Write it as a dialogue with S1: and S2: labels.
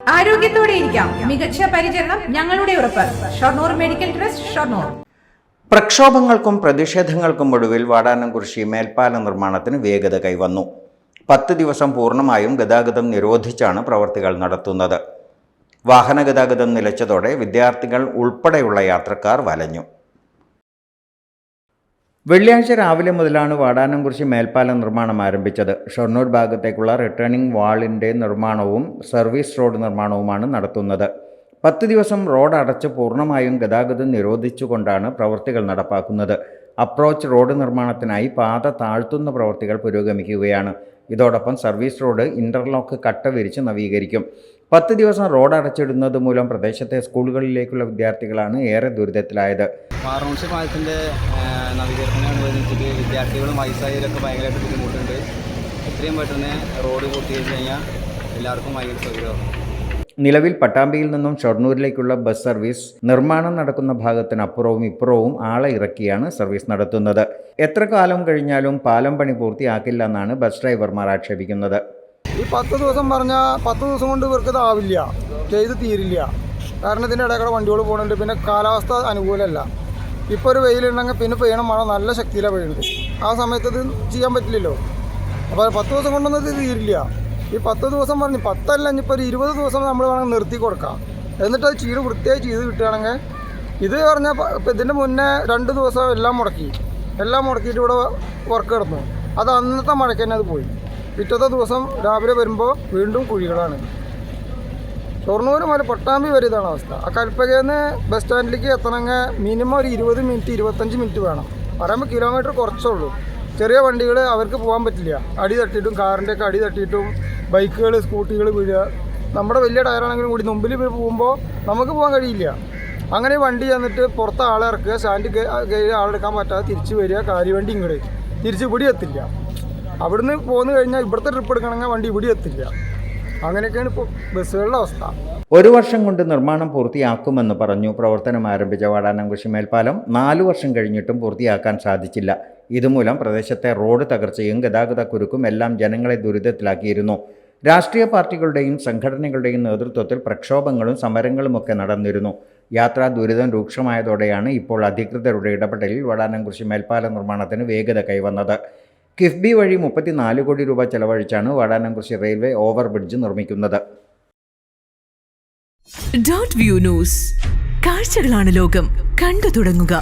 S1: ആരോഗ്യത്തോടെ ഇരിക്കാം. മികച്ച പരിചരണം ഞങ്ങളുടെ ഉറപ്പ്. Shoranur medical trust Shoranur.
S2: പ്രക്ഷോഭങ്ങൾക്കും പ്രതിഷേധങ്ങൾക്കും ഒടുവിൽ വാടാനം വാടാനംകുറിശി മേൽപ്പാല നിർമ്മാണത്തിന് വേഗത കൈവന്നു. പത്ത് ദിവസം പൂർണമായും ഗതാഗതം നിരോധിച്ചാണ് പ്രവർത്തികൾ നടത്തുന്നത്. വാഹന ഗതാഗതം നിലച്ചതോടെ വിദ്യാർത്ഥികൾ ഉൾപ്പെടെയുള്ള യാത്രക്കാർ വലഞ്ഞു. വെള്ളിയാഴ്ച രാവിലെ മുതലാണ് വാടാനം വാടാനംകുറിശി മേൽപ്പാലം നിർമ്മാണം ആരംഭിച്ചത്. ഷൊർണൂർ ഭാഗത്തേക്കുള്ള റിട്ടേണിംഗ് വാളിന്റെ നിർമ്മാണവും സർവീസ് റോഡ് നിർമ്മാണവുമാണ് നടത്തുന്നത്. പത്ത് ദിവസം റോഡ് അടച്ച് പൂർണമായും ഗതാഗതം നിരോധിച്ചുകൊണ്ടാണ് പ്രവൃത്തികൾ നടപ്പാക്കുന്നത്. അപ്രോച്ച് റോഡ് നിർമ്മാണത്തിനായി പാത താഴ്ത്തുന്ന പ്രവൃത്തികൾ പുരോഗമിക്കുകയാണ്. ഇതോടൊപ്പം സർവീസ് റോഡ് ഇന്റർലോക്ക് കട്ട വിരിച്ച് നവീകരിക്കും. പത്ത് ദിവസം റോഡ് അടച്ചിടുന്നത് മൂലം പ്രദേശത്തെ സ്കൂളുകളിലേക്കുള്ള വിദ്യാർത്ഥികളാണ് ഏറെ ദുരിതത്തിലായത്.
S3: വാരണാസി പാലത്തിന്റെ നവീകരണത്തിനനുബന്ധിച്ചിട്ട് വിദ്യാർത്ഥികളും വയസ്സായവരൊക്കെ ഭയങ്കരമായിട്ട് ബുദ്ധിമുട്ടുണ്ട്. എത്രയും പെട്ടെന്ന് റോഡ് പൂർത്തീകരിച്ച് കഴിഞ്ഞാൽ എല്ലാവർക്കും ഭയങ്കര സൗകര്യമാകും
S2: നിലവിൽ പട്ടാമ്പിയിൽ നിന്നും ഷൊർണൂരിലേക്കുള്ള ബസ് സർവീസ് നിർമ്മാണം നടക്കുന്ന ഭാഗത്തിനപ്പുറവും ഇപ്പുറവും ആളെ ഇറക്കിയാണ് സർവീസ് നടത്തുന്നത്. എത്ര കാലം കഴിഞ്ഞാലും പാലം പണി പൂർത്തിയാക്കില്ല എന്നാണ് ബസ് ഡ്രൈവർമാർ ആക്ഷേപിക്കുന്നത്.
S4: ഈ പത്ത് ദിവസം പറഞ്ഞാൽ പത്ത് ദിവസം കൊണ്ട് ഇവർക്ക് ഇതാവില്ല ചെയ്ത് തീരില്ല. കാരണം ഇതിന്റെ ഇടയിൽ വണ്ടികൾ പോകുന്നുണ്ട് പിന്നെ കാലാവസ്ഥ അനുകൂലമല്ല. ഇപ്പോൾ ഒരു വെയിലുണ്ടെങ്കിൽ പിന്നെ പെയ്യണം മഴ നല്ല ശക്തിയിലാണ് പെയ്യുന്നത് ആ സമയത്ത് അത് ചെയ്യാൻ പറ്റില്ലല്ലോ. അപ്പോൾ പത്ത് ദിവസം കൊണ്ടൊന്നും ഇത് തീരില്ല. ഈ പത്ത് ദിവസം പറഞ്ഞു പത്തല്ല ഇനിയിപ്പോൾ ഒരു ഇരുപത് ദിവസം നമ്മൾ വേണമെങ്കിൽ നിർത്തി കൊടുക്കാം. എന്നിട്ട് അത് ചീട് വൃത്തിയായി ചെയ്ത് കിട്ടുകയാണെങ്കിൽ ഇത് പറഞ്ഞാൽ ഇപ്പം ഇതിന്റെ മുന്നേ രണ്ട് ദിവസം എല്ലാം മുടക്കി. എല്ലാം മുടക്കിയിട്ട് ഇവിടെ വർക്ക് കിടന്നു. അത് അന്നത്തെ മഴയ്ക്ക് തന്നെ അത് പോയി. പിറ്റത്തെ ദിവസം രാവിലെ വരുമ്പോൾ വീണ്ടും കുഴികളാണ്. ഷൊർണൂർ മുതൽ പട്ടാമ്പി വരെ ഇതാണ് അവസ്ഥ. ആ കൽപ്പകയെന്ന് ബസ് സ്റ്റാൻഡിലേക്ക് എത്തണമെങ്കിൽ മിനിമം ഒരു ഇരുപത് മിനിറ്റ് ഇരുപത്തഞ്ച് മിനിറ്റ് വേണം. പറയുമ്പോൾ കിലോമീറ്റർ കുറച്ചേ ഉള്ളൂ. ചെറിയ വണ്ടികൾ അവർക്ക് പോകാൻ പറ്റില്ല. അടി തട്ടിയിട്ടും കാറിന്റെ ഒക്കെ അടി തട്ടിയിട്ടും ബൈക്കുകൾ സ്കൂട്ടികൾ വീഴുക. നമ്മുടെ വലിയ ടയറാണെങ്കിലും കൂടി മുമ്പിൽ പോകുമ്പോൾ നമുക്ക് പോകാൻ കഴിയില്ല. അങ്ങനെ വണ്ടി ചെന്നിട്ട് പുറത്ത് ആളെ ഇറക്കുക സ്റ്റാൻഡ് കയറി ആളെടുക്കാൻ പറ്റാതെ തിരിച്ച് വരിക കാര്യവണ്ടി ഇങ്ങോട്ട് തിരിച്ച് ഇവിടെ എത്തില്ല അവിടുന്ന് പോന്നു കഴിഞ്ഞാൽ ഇവിടുത്തെ ട്രിപ്പ് എടുക്കണമെങ്കിൽ വണ്ടി ഇവിടെ എത്തില്ല അങ്ങനെയൊക്കെയാണ് ഇപ്പോൾ ബസ്സുകളുടെ അവസ്ഥ.
S2: ഒരു വർഷം കൊണ്ട് നിർമ്മാണം പൂർത്തിയാക്കുമെന്ന് പറഞ്ഞു പ്രവർത്തനം ആരംഭിച്ച വാടാനംകുശി മേൽപ്പാലം. നാലു വർഷം കഴിഞ്ഞിട്ടും പൂർത്തിയാക്കാൻ സാധിച്ചില്ല. ഇതുമൂലം പ്രദേശത്തെ റോഡ് തകർച്ചയും ഗതാഗത കുരുക്കും എല്ലാം ജനങ്ങളെ ദുരിതത്തിലാക്കിയിരുന്നു. രാഷ്ട്രീയ പാർട്ടികളുടെയും സംഘടനകളുടെയും നേതൃത്വത്തിൽ പ്രക്ഷോഭങ്ങളും സമരങ്ങളുമൊക്കെ നടന്നിരുന്നു. യാത്രാ ദുരിതം രൂക്ഷമായതോടെയാണ് ഇപ്പോൾ അധികൃതരുടെ ഇടപെടലിൽ വാടാനംകുശി മേൽപ്പാല നിർമ്മാണത്തിന് വേഗത കൈവന്നത്. കിഫ്ബി വഴി മുപ്പത്തിനാല് കോടി രൂപ ചെലവഴിച്ചാണ് വാടാനംകുശി റെയിൽവേ ഓവർ ബ്രിഡ്ജ് നിർമ്മിക്കുന്നത്
S5: വ്യൂ ന്യൂസ്. കാഴ്ചകളാണ് ലോകം. കണ്ടു തുടങ്ങുക.